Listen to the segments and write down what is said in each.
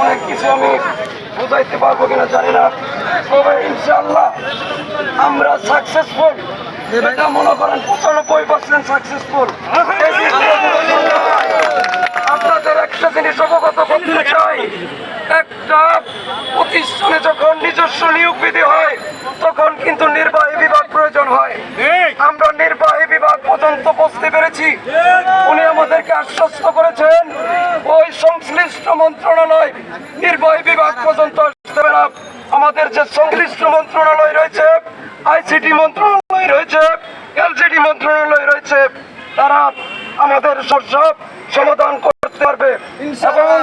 অনেক কিছু আমি বুঝাইতে পারব কিনা জানি না তবে ইনশাল্লাহ আমরা সাকসেসফুল। এটা মনে করেন পঁচানব্বই পার্সেন্ট সাকসেসফুল আপনাদের একটা জিনিস অবগত করতে চাই একটা প্রতিষ্ঠানে যখন নিজস্ব নিয়োগ বিধি হয় তখন কিন্তু নির্বাহী বিভাগ প্রয়োজন হয়। আমরা নির্বাহী বিভাগ পর্যন্ত পৌঁছতে পেরেছি। উনি আমাদেরকে আশ্বস্ত করেছেন ওই সংশ্লিষ্ট মন্ত্রণালয় নির্বাহী বিভাগ পর্যন্ত আসতে না। আমাদের যে সংশ্লিষ্ট মন্ত্রণালয় রয়েছে আইসিটি মন্ত্রণালয় রয়েছে এলজিডি মন্ত্রণালয় রয়েছে তারা আমাদের সব সমাধান করতে পারবে। এবং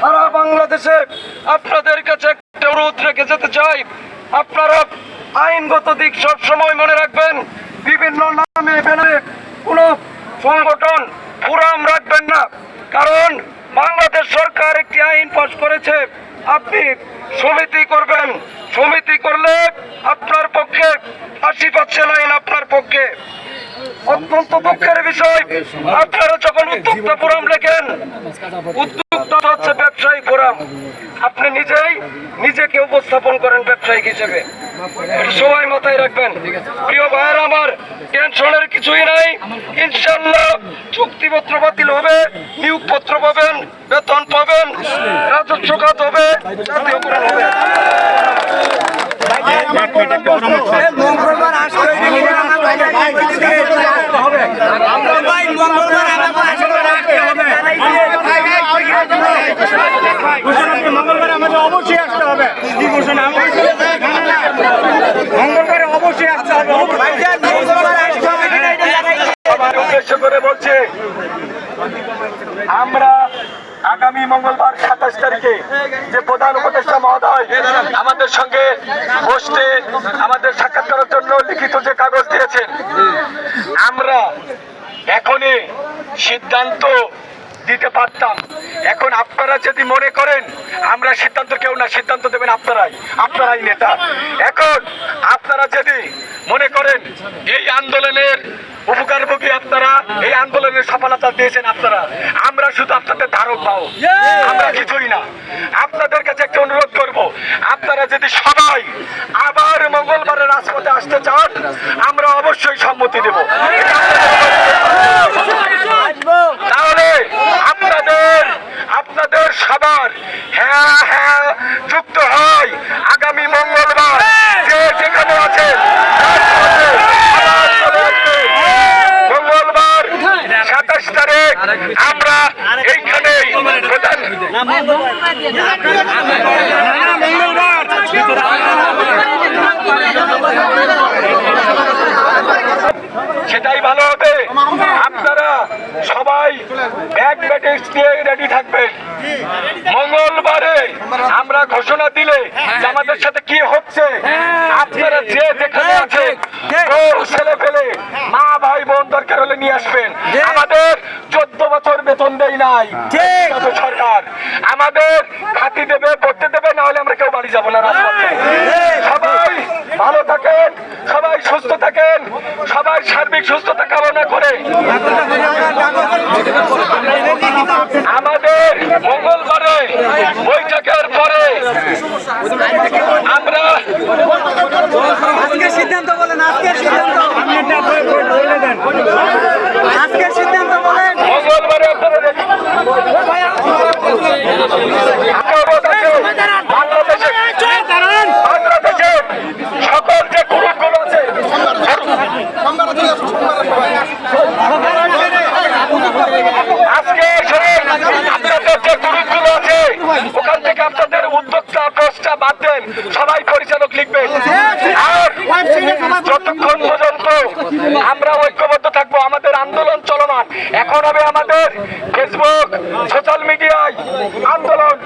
সারা বাংলাদেশে আপনাদের কাছে একটা অনুরোধ রেখে যেতে চাই। আপনারা আইনগত দিক সব সময় মনে রাখবেন, বিভিন্ন নামে বেনামে কোনো সংগঠন ফোরাম রাখবেন না। কারণ বাংলাদেশ সরকার একটি আইন পাস করেছে, আপনি সমিতি করবেন। সমিতি করলে আপনার পক্ষে আশি পার্সেন্ট আইন আপনার পক্ষে। অত্যন্ত দুঃখের বিষয়। আপনারা যখন উদ্যোক্তা ফোরাম লেখেন, উদ্যোক্তা হচ্ছে ব্যবসায়ী ফোরাম। আপনি নিজেই নিজেকে উপস্থাপন করেন হিসেবে সবাই মাথায় রাখবেন। প্রিয় ভাইয়ের আমার, টেনশনের কিছুই নাই। ইনশাল্লাহ চুক্তিপত্র বাতিল হবে, নিয়োগপত্র পাবেন, বেতন পাবেন, রাজস্ব কাজ হবে জাতীয়করণ হবে মঙ্গলবার আসতে ভাই মঙ্গলবার মঙ্গলবারে আমাদের অবশ্যই আসতে হবে কি ঘোষণা মঙ্গলবারে অবশ্যই আসতে হবে মঙ্গলবার আসতে হবে কিনা এটা জানাই সবার উদ্দেশ্য করে বলছে আমরা আগামী মঙ্গলবার সাতাশ তারিখে যে প্রধান উপদেষ্টা মহোদয় আমাদের সঙ্গে বসতে আমাদের সাক্ষাৎ করার জন্য লিখিত যে কাগজ দিয়েছেন, আমরা এখনই সিদ্ধান্ত দিতে পারতাম। এখন আপনারা যদি মনে করেন, আমরা সিদ্ধান্ত কেউ না, সিদ্ধান্ত দেবেন আপনারাই আপনারাই নেতা। এখন আপনারা যদি মনে করেন, এই আন্দোলনের উপকারভোগী আপনারা, এই আন্দোলনের সফলতা দিয়েছেন আপনারা, আমরা শুধু আপনাদের ধারক পাও আমরা কিছুই না। আপনাদের কাছে একটা অনুরোধ করব। আপনারা যদি সবাই আবার মঙ্গলবারের রাজপথে আসতে চান আমরা অবশ্যই সম্মতি দেব। তাহলে আপনাদের আপনাদের সবার হ্যাঁ হ্যাঁ যুক্ত হয় আগামী মঙ্গলবার। যে যেখানে আছে। মঙ্গলবার সাতাশ তারিখ আমরা সেটাই ভালো হবে। আপনারা সবাই ব্যাগ ব্যাটেক্স দিয়ে রেডি থাকবেন। মঙ্গলবারে আমরা ঘোষণা দিলে যে আমাদের সাথে কি হচ্ছে আপনারা যে যেখানে আছেন ছেলে ফেলে মা ভাই বোন দরকার হলে নিয়ে আসবেন। আমাদের চোদ্দ বছর বেতন দেয় নাই। গত আমাদের খাতি দেবে পড়তে দেবে না হলে আমরা কেউ বাড়ি যাব না সবাই ভালো থাকেন সবাই সুস্থ থাকেন সবাই সার্বিক সুস্থতা কামনা করে। আমাদের মঙ্গলবারে বৈঠকের পরে আমরা সিদ্ধান্ত বলেন আজকে সিদ্ধান্ত আজকে সিদ্ধান্ত বলেন মঙ্গলবারে আপনারা রেডি বাংলাদেশে বাংলাদেশে সকল যে গ্রুপগুলো আছে আজকে শুনুন, আপনাদের যে গ্রুপগুলো আছে ওখান থেকে আপনাদের উদ্যোক্তা পোস্টটা বাদ দেন। সবাই পরিচালক লিখবেন। আর যতক্ষণ পর্যন্ত আমরা ঐক্যবদ্ধ থাকব, আমাদের আন্দোলন চলমান। এখন হবে আমাদের ফেসবুক, সোশ্যাল মিডিয়ায় আন্দোলন।